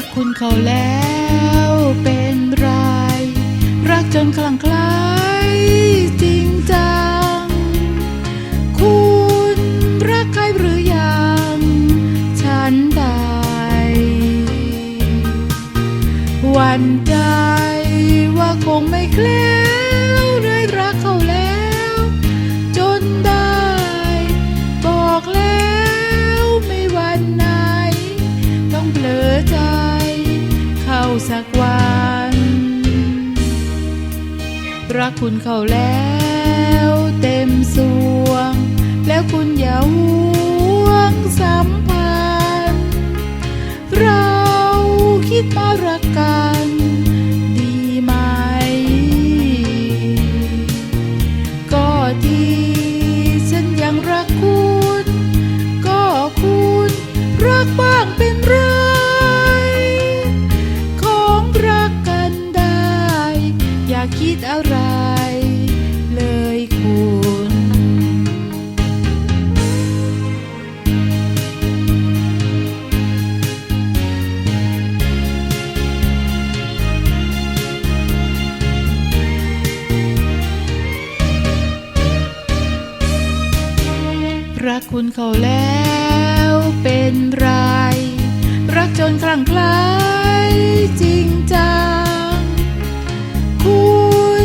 รักคุณเขาแล้วเป็นไร รักจนคลั่งไคล้จริงจัง คุณรักใครหรือยัง ฉันใดหวันใจว่าคงไม่เคล้วเลยรักเขาแล้ว จนได้ บอกแล้วไม่วันไหน ต้องเผลอใจ สักวัน รักคุณเขาแล้วเต็มสวง แล้วคุณอย่าห่วงสัมพันธ์ เราคิดมารักกัน รักคุณเขาแล้วเป็นไร รักจนคลั่งไคล้จริงจัง คุ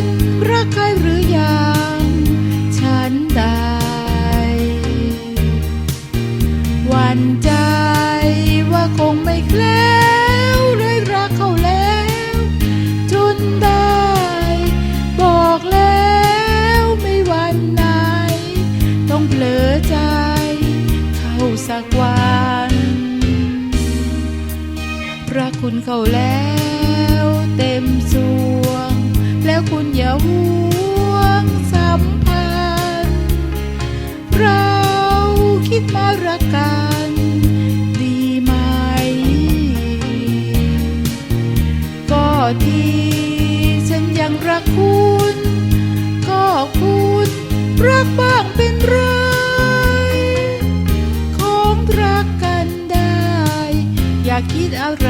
ณรักใครหรือยัง ฉันได้ วันใจ รักคุณเขาแล้วเต็มสวง แล้วคุณอย่าห่วงสัมพันธ์เราคิดมารักกันดีไหม ก็ที่ฉันยังรักคุณ ก็คุณรักบ้างเป็นไรของรักกันได้ อย่าคิดอะไร